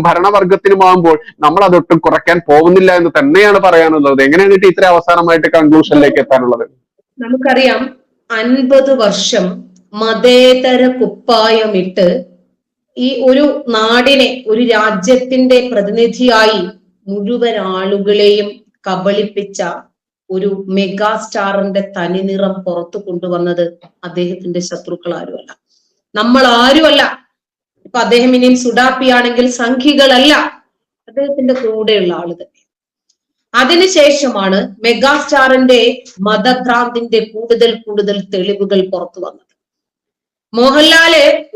ഭരണവർഗത്തിനുമാകുമ്പോൾ നമ്മൾ അതൊട്ടും കുറയ്ക്കാൻ പോകുന്നില്ല എന്ന് തന്നെയാണ് പറയാനുള്ളത്. എങ്ങനെയാണ് ടീച്ചറെ അവസാനമായിട്ട് കൺക്ലൂഷനിലേക്ക് എത്താനുള്ളത്? നമുക്കറിയാം അൻപത് വർഷം മതേതര കുപ്പായമിട്ട് ഈ ഒരു നാടിനെ ഒരു രാജ്യത്തിന്റെ പ്രതിനിധിയായി മുഴുവൻ ആളുകളെയും കബളിപ്പിച്ച ഒരു മെഗാ സ്റ്റാറിന്റെ തനിനിറം പുറത്തു കൊണ്ടുവന്നത് അദ്ദേഹത്തിന്റെ ശത്രുക്കൾ ആരുമല്ല നമ്മൾ ആരുമല്ല ഇപ്പൊ അദ്ദേഹം ഇനിയും സുഡാപ്പിയാണെങ്കിൽ സംഖികളല്ല അദ്ദേഹത്തിന്റെ കൂടെയുള്ള ആൾ തന്നെ. അതിനുശേഷമാണ് മെഗാസ്റ്റാറിന്റെ മതഭ്രാന്തിന്റെ കൂടുതൽ കൂടുതൽ തെളിവുകൾ പുറത്തു വന്നത്. മോഹൻലാൽ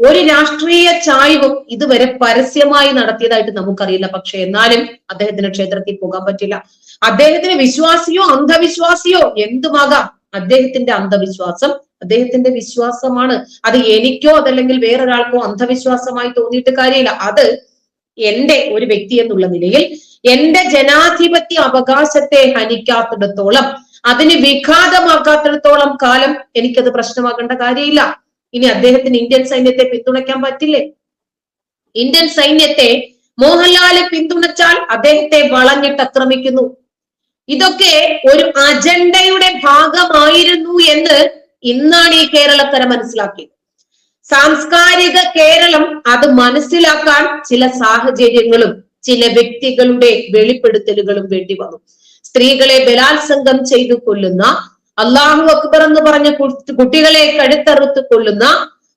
ഒരു രാഷ്ട്രീയ ചായ്വും ഇതുവരെ പരസ്യമായി നടത്തിയതായിട്ട് നമുക്കറിയില്ല. പക്ഷെ എന്നാലും അദ്ദേഹത്തിന് ക്ഷേത്രത്തിൽ പോകാൻ പറ്റില്ല. അദ്ദേഹത്തിന് വിശ്വാസിയോ അന്ധവിശ്വാസിയോ എന്തുമാകാം? അദ്ദേഹത്തിന്റെ അന്ധവിശ്വാസം അദ്ദേഹത്തിന്റെ വിശ്വാസമാണ്. അത് എനിക്കോ അതല്ലെങ്കിൽ വേറൊരാൾക്കോ അന്ധവിശ്വാസമായി തോന്നിയിട്ട് കാര്യമില്ല. അത് എന്റെ ഒരു വ്യക്തി എന്നുള്ള നിലയിൽ എന്റെ ജനാധിപത്യ അവകാശത്തെ ഹനിക്കാത്തിടത്തോളം അതിന് വിഘാതമാക്കാത്തിടത്തോളം കാലം എനിക്കത് പ്രശ്നമാകേണ്ട കാര്യമില്ല. ഇനി അദ്ദേഹത്തിന് ഇന്ത്യൻ സൈന്യത്തെ പിന്തുണയ്ക്കാൻ പറ്റില്ലേ? ഇന്ത്യൻ സൈന്യത്തെ മോഹൻലാൽ പിന്തുണച്ചാൽ അദ്ദേഹത്തെ വളഞ്ഞിട്ട് ആക്രമിക്കുന്നു. ഇതൊക്കെ ഒരു അജണ്ടയുടെ ഭാഗമായിരുന്നു എന്ന് ഇന്നാണ് ഈ കേരളക്കര മനസ്സിലാക്കിയത്. സാംസ്കാരിക കേരളം അത് മനസ്സിലാക്കാൻ ചില സാഹചര്യങ്ങളും ചില വ്യക്തികളുടെ വെളിപ്പെടുത്തലുകളും വേണ്ടി വന്നു. സ്ത്രീകളെ ബലാത്സംഗം ചെയ്തു കൊല്ലുന്ന അള്ളാഹു അക്ബർ എന്ന് പറഞ്ഞ കുട്ടികളെ കഴുത്തറുത്ത് കൊല്ലുന്ന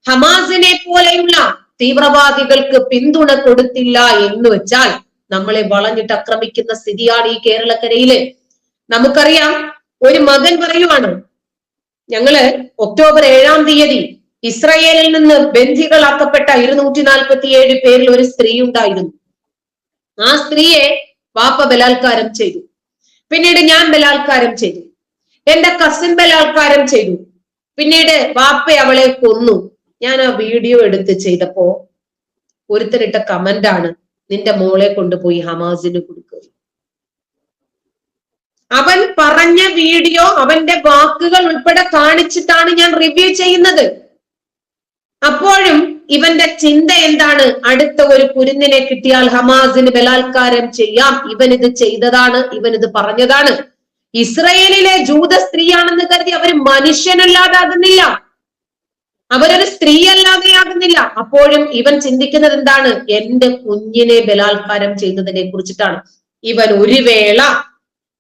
ഹമാസിനെ പോലെയുള്ള തീവ്രവാദികൾക്ക് പിന്തുണ കൊടുത്തില്ല എന്ന് വെച്ചാൽ നമ്മളെ വളഞ്ഞിട്ട് ആക്രമിക്കുന്ന സ്ഥിതിയാണ് ഈ കേരളക്കരയിൽ. നമുക്കറിയാം ഒരു മകൻ പറയുവാണ് ഞങ്ങൾ ഒക്ടോബർ ഏഴാം തീയതി ഇസ്രയേലിൽ നിന്ന് ബന്ധികളാക്കപ്പെട്ട ഇരുന്നൂറ്റി നാൽപ്പത്തി ഏഴ് പേരിൽ ഒരു സ്ത്രീ ഉണ്ടായിരുന്നു. ആ സ്ത്രീയെ വാപ്പ ബലാത്കാരം ചെയ്തു. പിന്നീട് ഞാൻ ബലാത്കാരം ചെയ്തു. എന്റെ കസിൻ ബലാത്കാരം ചെയ്തു. പിന്നീട് വാപ്പ അവളെ കൊന്നു. ഞാൻ ആ വീഡിയോ എടുത്ത് ചെയ്തപ്പോ ഒരുത്തരിട്ട കമന്റ് ആണ് നിന്റെ മോളെ കൊണ്ടുപോയി ഹമാസിന് കൊടുക്കുക അവൻ പറഞ്ഞ വീഡിയോ അവന്റെ വാക്കുകൾ ഉൾപ്പെടെ കാണിച്ചിട്ടാണ് ഞാൻ റിവ്യൂ ചെയ്യുന്നത്. അപ്പോഴും ഇവന്റെ ചിന്ത എന്താണ്? അടുത്ത ഒരു കുരുന്നിനെ കിട്ടിയാൽ ഹമാസിന് ബലാത്കാരം ചെയ്യാം. ഇവൻ ഇത് ചെയ്തതാണ് ഇവൻ ഇത് പറഞ്ഞതാണ്. ഇസ്രയേലിലെ ജൂത സ്ത്രീയാണെന്ന് കരുതി അവർ മനുഷ്യനല്ലാതാകുന്നില്ല. അവരൊരു സ്ത്രീ അല്ലാതെയാകുന്നില്ല അപ്പോഴും ഇവൻ ചിന്തിക്കുന്നത് എന്താണ്? എന്റെ കുഞ്ഞിനെ ബലാത്കാരം ചെയ്യുന്നതിനെ കുറിച്ചിട്ടാണ്. ഇവൻ ഒരു വേള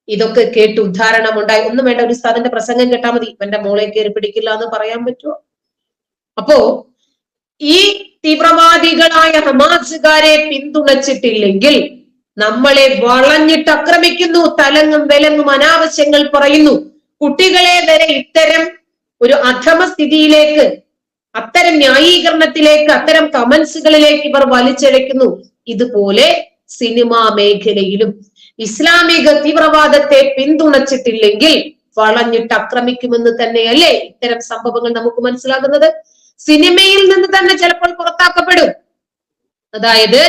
ഇതൊക്കെ കേട്ട് ഉദ്ധാരണം ഉണ്ടായി ഒന്നും വേണ്ട ഒരു ഉസ്താദിന്റെ പ്രസംഗം കേട്ടാൽ മതി. എന്റെ മോളെ കയറി പിടിക്കില്ല എന്ന് പറയാൻ പറ്റുമോ അപ്പോ ഈ തീവ്രവാദികളായ ഹമാസുകാരെ പിന്തുണച്ചിട്ടില്ലെങ്കിൽ നമ്മളെ വളഞ്ഞിട്ട് ആക്രമിക്കുന്നു തലങ്ങും വിലങ്ങും അനാവശ്യങ്ങൾ പറയുന്നു. കുട്ടികളെ വരെ ഇത്തരം ഒരു അധമ സ്ഥിതിയിലേക്ക് അത്തരം ന്യായീകരണത്തിലേക്ക് അത്തരം കമന്റ്സുകളിലേക്ക് ഇവർ വലിച്ചഴയ്ക്കുന്നു. ഇതുപോലെ സിനിമാ മേഖലയിലും ഇസ്ലാമിക തീവ്രവാദത്തെ പിന്തുണച്ചിട്ടില്ലെങ്കിൽ വളഞ്ഞിട്ട് ആക്രമിക്കുമെന്ന് തന്നെയല്ലേ ഇത്തരം സംഭവങ്ങൾ നമുക്ക് മനസ്സിലാകുന്നത്? സിനിമയിൽ നിന്ന് തന്നെ ചിലപ്പോൾ പുറത്താക്കപ്പെടും. അതായത്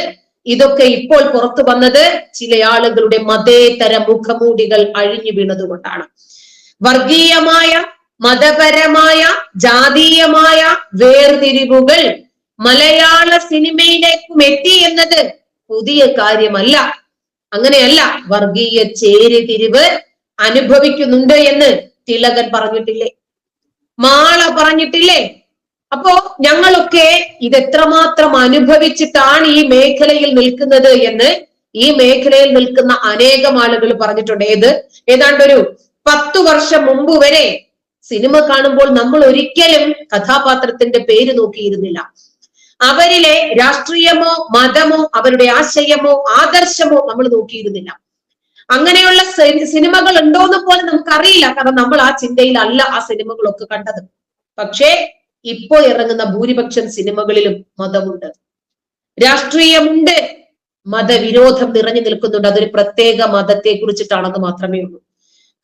ഇതൊക്കെ ഇപ്പോൾ പുറത്തു വന്നത് ചില ആളുകളുടെ മതേതര മുഖമൂടികൾ അഴിഞ്ഞു വീണതുകൊണ്ടാണ്. വർഗീയമായ മതപരമായ ജാതീയമായ വേർതിരിവുകൾ മലയാള സിനിമയിലേക്കും എത്തി എന്നത് പുതിയ കാര്യമല്ല. അങ്ങനെയല്ല വർഗീയ ചേരിതിരിവ് അനുഭവിക്കുന്നുണ്ട് എന്ന് തിലകൻ പറഞ്ഞിട്ടില്ലേ? മാള പറഞ്ഞിട്ടില്ലേ? അപ്പോ ഞങ്ങളൊക്കെ ഇത് എത്രമാത്രം അനുഭവിച്ചിട്ടാണ് ഈ മേഖലയിൽ നിൽക്കുന്നത് എന്ന് ഈ മേഖലയിൽ നിൽക്കുന്ന അനേകം ആളുകൾ പറഞ്ഞിട്ടുണ്ട്. ഏത്? ഏതാണ്ട് ഒരു പത്തു വർഷം മുമ്പ് വരെ സിനിമ കാണുമ്പോൾ നമ്മൾ ഒരിക്കലും കഥാപാത്രത്തിന്റെ പേര് നോക്കിയിരുന്നില്ല. അവരിലെ രാഷ്ട്രീയമോ മതമോ അവരുടെ ആശയമോ ആദർശമോ നമ്മൾ നോക്കിയിരുന്നില്ല. അങ്ങനെയുള്ള സിനിമകൾ ഉണ്ടോ എന്ന് പോലും നമുക്കറിയില്ല. കാരണം നമ്മൾ ആ ചിന്തയിലല്ല ആ സിനിമകളൊക്കെ കണ്ടത്. പക്ഷേ ഇപ്പോ ഇറങ്ങുന്ന ഭൂരിപക്ഷം സിനിമകളിലും മതമുണ്ട്. രാഷ്ട്രീയമുണ്ട്. മതവിരോധം നിറഞ്ഞു നിൽക്കുന്നുണ്ട്. അതൊരു പ്രത്യേക മതത്തെ കുറിച്ചിട്ടാണെന്ന് മാത്രമേ ഉള്ളൂ.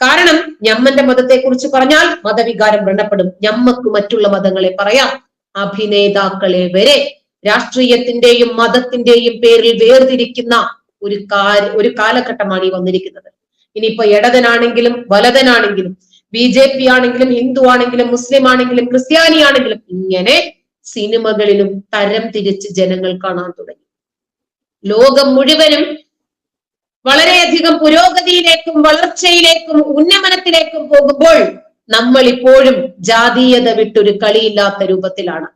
കാരണം ഞമ്മന്റെ മതത്തെ കുറിച്ച് പറഞ്ഞാൽ മതവികാരം വ്രണപ്പെടും. ഞമ്മക്ക് മറ്റുള്ള മതങ്ങളെ പറയാം. അഭിനേതാക്കളെ വരെ രാഷ്ട്രീയത്തിന്റെയും മതത്തിന്റെയും പേരിൽ വേർതിരിക്കുന്ന ഒരു കാര്യ ഒരു കാലഘട്ടമാണ് ഈ വന്നിരിക്കുന്നത്. ഇനിയിപ്പോ ഇടതനാണെങ്കിലും വലതനാണെങ്കിലും ബി ജെ പി ആണെങ്കിലും ഹിന്ദു ആണെങ്കിലും മുസ്ലിം ആണെങ്കിലും ക്രിസ്ത്യാനി ആണെങ്കിലും ഇങ്ങനെ സിനിമകളിലും തരം തിരിച്ച് ജനങ്ങൾ കാണാൻ തുടങ്ങി. ലോകം മുഴുവനും വളരെയധികം പുരോഗതിയിലേക്കും വളർച്ചയിലേക്കും ഉന്നമനത്തിലേക്കും പോകുമ്പോൾ നമ്മൾ ഇപ്പോഴും ജാതീയത വിട്ടൊരു കളിയില്ലാത്ത രൂപത്തിലാണ്.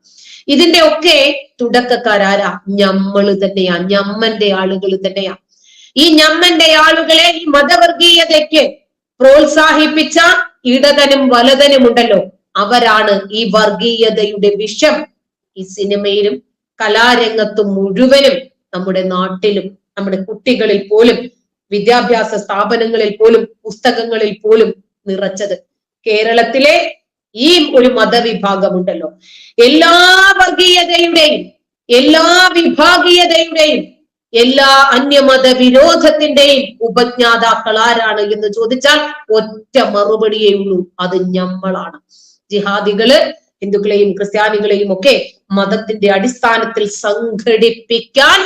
ഇതിന്റെ ഒക്കെ തുടക്കക്കാരാരാ? ഞമ്മൾ തന്നെയാ. ഞമ്മന്റെ ആളുകൾ തന്നെയാ. ഈ ഞമ്മന്റെ ആളുകളെ ഈ മതവർഗീയതയ്ക്ക് പ്രോത്സാഹിപ്പിച്ച ഇടതനും വലതനും ഉണ്ടല്ലോ അവരാണ് ഈ വർഗീയതയുടെ വിഷം. ഈ സിനിമയിലും കലാരംഗത്തും മുഴുവനും നമ്മുടെ നാട്ടിലും നമ്മുടെ കുട്ടികളിൽ പോലും വിദ്യാഭ്യാസ സ്ഥാപനങ്ങളിൽ പോലും പുസ്തകങ്ങളിൽ പോലും നിറച്ചത്. കേരളത്തിലെ ഈ ഒരു മതവിഭാഗമുണ്ടല്ലോ. എല്ലാ വർഗീയതയുടെയും എല്ലാ വിഭാഗീയതയുടെയും എല്ലാ അന്യമത വിരോധത്തിന്റെയും ഉപജ്ഞാതാക്കൾ ആരാണ് എന്ന് ചോദിച്ചാൽ ഒറ്റ മറുപടിയേ ഉള്ളൂ. അത് ഞമ്മളാണ്. ജിഹാദികൾ ഹിന്ദുക്കളെയും ക്രിസ്ത്യാനികളെയും ഒക്കെ മതത്തിന്റെ അടിസ്ഥാനത്തിൽ സംഘടിപ്പിക്കാൻ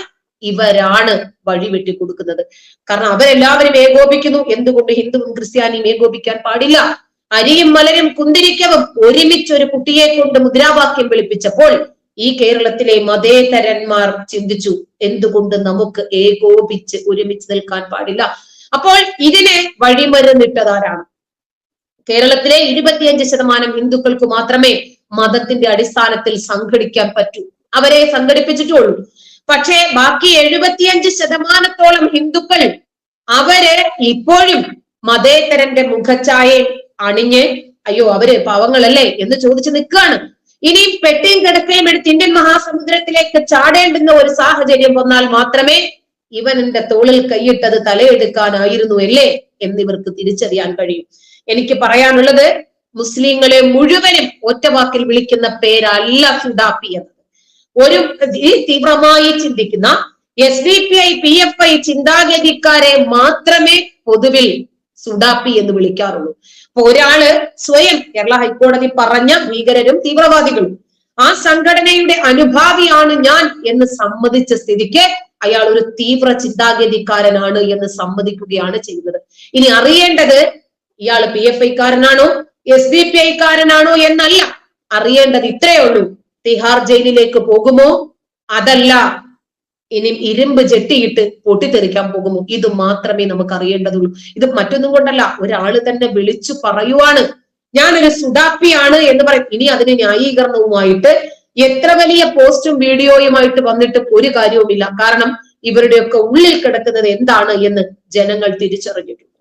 ഇവരാണ് വഴിവെട്ടി കൊടുക്കുന്നത്. കാരണം അവരെല്ലാവരും ഏകോപിക്കുന്നു. എന്തുകൊണ്ട് ഹിന്ദുവും ക്രിസ്ത്യാനിയും ഏകോപിക്കാൻ പാടില്ല? അരിയും മലരും കുന്തിരിക്കവും ഒരുമിച്ച് ഒരു കുട്ടിയെ കൊണ്ട് മുദ്രാവാക്യം വിളിപ്പിച്ചപ്പോൾ ഈ കേരളത്തിലെ മതേതരന്മാർ ചിന്തിച്ചു എന്തുകൊണ്ട് നമുക്ക് ഏകോപിച്ച് ഒരുമിച്ച് നിൽക്കാൻ പാടില്ല? അപ്പോൾ ഇതിനെ വഴിമരുന്നിട്ടതാരാണ്? കേരളത്തിലെ ഇരുപത്തിയഞ്ച് ശതമാനം ഹിന്ദുക്കൾക്ക് മാത്രമേ മതത്തിന്റെ അടിസ്ഥാനത്തിൽ സംഘടിക്കാൻ പറ്റൂ. അവരെ സംഘടിപ്പിച്ചിട്ടുള്ളൂ. പക്ഷേ ബാക്കി എഴുപത്തിയഞ്ച് ശതമാനത്തോളം ഹിന്ദുക്കൾ അവർ ഇപ്പോഴും മതേതരന്റെ മുഖച്ഛായ അണിഞ്ഞ് അയ്യോ അവർ പാവങ്ങളല്ലേ എന്ന് ചോദിച്ചു നിൽക്കുകയാണ്. ഇനി പെട്ടിയും കിടക്കയും എടുത്ത് ഇന്ത്യൻ മഹാസമുദ്രത്തിലേക്ക് ചാടേണ്ടുന്ന ഒരു സാഹചര്യം വന്നാൽ മാത്രമേ ഇവൻ എന്റെ തോളിൽ കൈയിട്ടത് തലയെടുക്കാനായിരുന്നു അല്ലേ എന്നിവർക്ക് തിരിച്ചറിയാൻ കഴിയും. എനിക്ക് പറയാനുള്ളത് മുസ്ലിങ്ങളെ മുഴുവനും ഒറ്റവാക്കിൽ വിളിക്കുന്ന പേരല്ല സുഡാപ്പി എന്നത്. ഒരു തീവ്രമായി ചിന്തിക്കുന്ന S D P I P F I ചിന്താഗതിക്കാരെ മാത്രമേ പൊതുവിൽ സുഡാപ്പി എന്ന് വിളിക്കാറുള്ളൂ. ഒരാൾ സ്വയം കേരള ഹൈക്കോടതി പറഞ്ഞ ഭീകരരും തീവ്രവാദികളും. ആ സംഘടനയുടെ അനുഭാവിയാണ് ഞാൻ എന്ന് സമ്മതിച്ച സ്ഥിതിക്ക് അയാൾ ഒരു തീവ്ര ചിന്താഗതിക്കാരനാണ് എന്ന് സമ്മതിക്കുകയാണ് ചെയ്യുന്നത്. ഇനി അറിയേണ്ടത് ഇയാൾ പി എഫ് ഐക്കാരനാണോ എസ് ഡി പി ഐക്കാരനാണോ എന്നല്ല. അറിയേണ്ടത് ഇത്രയേ ഉള്ളൂ. തിഹാർ ജയിലിലേക്ക് പോകുമോ? അതല്ല. ഇനി ഇരുമ്പ് ജെട്ടിയിട്ട് പൊട്ടിത്തെറിക്കാൻ പോകുമോ ഇത് മാത്രമേ നമുക്ക് അറിയേണ്ടതുള്ളൂ ഇത് മറ്റൊന്നും കൊണ്ടല്ല. ഒരാൾ തന്നെ വിളിച്ചു പറയുവാണ്. ഞാനൊരു സുഡാപ്പിയാണ് എന്ന് പറയും. ഇനി അതിന് ന്യായീകരണവുമായിട്ട് എത്ര വലിയ പോസ്റ്റും വീഡിയോയുമായിട്ട് വന്നിട്ട് ഒരു കാര്യവുമില്ല. കാരണം ഇവരുടെയൊക്കെ ഉള്ളിൽ കിടക്കുന്നത് എന്താണ് എന്ന് ജനങ്ങൾ തിരിച്ചറിഞ്ഞിട്ടുണ്ട്.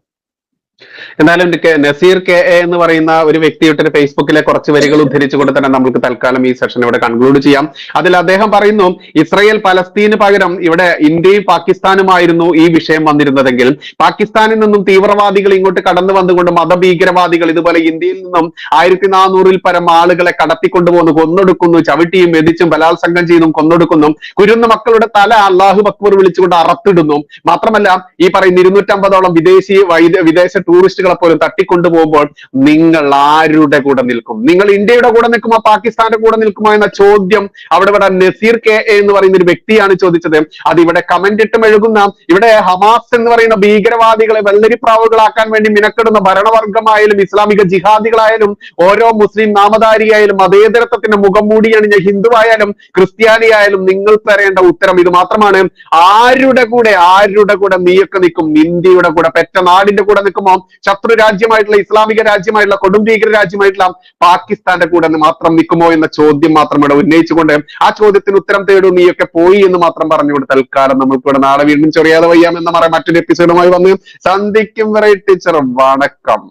എന്നാലും നസീർ കെ എ എന്ന് പറയുന്ന ഒരു വ്യക്തിയുടെ ഫേസ്ബുക്കിലെ കുറച്ച് വരികൾ ഉദ്ധരിച്ചുകൊണ്ട് തന്നെ നമുക്ക് തൽക്കാലം ഈ സെഷൻ ഇവിടെ കൺക്ലൂഡ് ചെയ്യാം. അതിൽ അദ്ദേഹം പറയുന്നു ഇസ്രയേൽ പലസ്തീന് പകരം ഇവിടെ ഇന്ത്യയും പാകിസ്ഥാനുമായിരുന്നു ഈ വിഷയം വന്നിരുന്നതെങ്കിൽ പാകിസ്ഥാനിൽ നിന്നും തീവ്രവാദികൾ ഇങ്ങോട്ട് കടന്നു വന്നുകൊണ്ട് മതഭീകരവാദികൾ ഇതുപോലെ ഇന്ത്യയിൽ നിന്നും ആയിരത്തി നാനൂറിൽ പരം ആളുകളെ കടത്തിക്കൊണ്ടുപോകുന്നു കൊന്നൊടുക്കുന്നു ചവിട്ടിയും മെതിച്ചും ബലാത്സംഗം ചെയ്തും കൊന്നൊടുക്കുന്നു കുരുന്ന മക്കളുടെ തല അള്ളാഹു അക്ബർ വിളിച്ചുകൊണ്ട് അറത്തിടുന്നു. മാത്രമല്ല ഈ പറയുന്ന ഇരുന്നൂറ്റമ്പതോളം വിദേശി വൈദ- വിദേശ ടൂറിസ്റ്റുകളെ പോലും തട്ടിക്കൊണ്ടുപോകുമ്പോൾ നിങ്ങൾ ആരുടെ കൂടെ നിൽക്കും? നിങ്ങൾ ഇന്ത്യയുടെ കൂടെ നിൽക്കുമോ പാകിസ്ഥാന്റെ കൂടെ നിൽക്കുമോ എന്ന ചോദ്യം അവിടെ ഇവിടെ നസീർ കെ എന്ന് പറയുന്ന ഒരു വ്യക്തിയാണ് ചോദിച്ചത്. അത് ഇവിടെ കമന്റ് ഇട്ട് മെഴുകുന്ന ഇവിടെ ഹമാസ് എന്ന് പറയുന്ന ഭീകരവാദികളെ വെള്ളരിപ്രാവുകളാക്കാൻ വേണ്ടി മിനക്കെടുന്ന ഭരണവർഗമായാലും ഇസ്ലാമിക ജിഹാദികളായാലും ഓരോ മുസ്ലിം നാമധാരിയായാലും മതേതരത്വത്തിന്റെ മുഖം മൂടിയാണ് ഞാൻ ഹിന്ദുവായാലും ക്രിസ്ത്യാനിയായാലും നിങ്ങൾ തരേണ്ട ഉത്തരം ഇത് മാത്രമാണ്. ആരുടെ കൂടെ ആരുടെ കൂടെ നീയൊക്കെ നിൽക്കും? ഇന്ത്യയുടെ കൂടെ പെറ്റ നാടിന്റെ കൂടെ നിൽക്കുമോ? ശത്രു രാജ്യമായിട്ടുള്ള ഇസ്ലാമിക രാജ്യമായിട്ടുള്ള കൊടും ഭീകര രാജ്യമായിട്ടുള്ള പാകിസ്ഥാന്റെ കൂടെ മാത്രം നിൽക്കുമോ എന്ന ചോദ്യം മാത്രം ഇവിടെ ഉന്നയിച്ചുകൊണ്ട് ആ ചോദ്യത്തിന് ഉത്തരം തേടൂ നീയൊക്കെ പോയി എന്ന് മാത്രം പറഞ്ഞുകൊണ്ട് തൽക്കാലം നമുക്ക് ഇവിടെ നാളെ വീണ്ടും ചെറിയാതെ വയ്യാം എന്ന് പറയാം മറ്റൊരു എപ്പിസോഡുമായി വന്ന് സന്ധിക്കും വരെ ടീച്ചർ വണക്കം.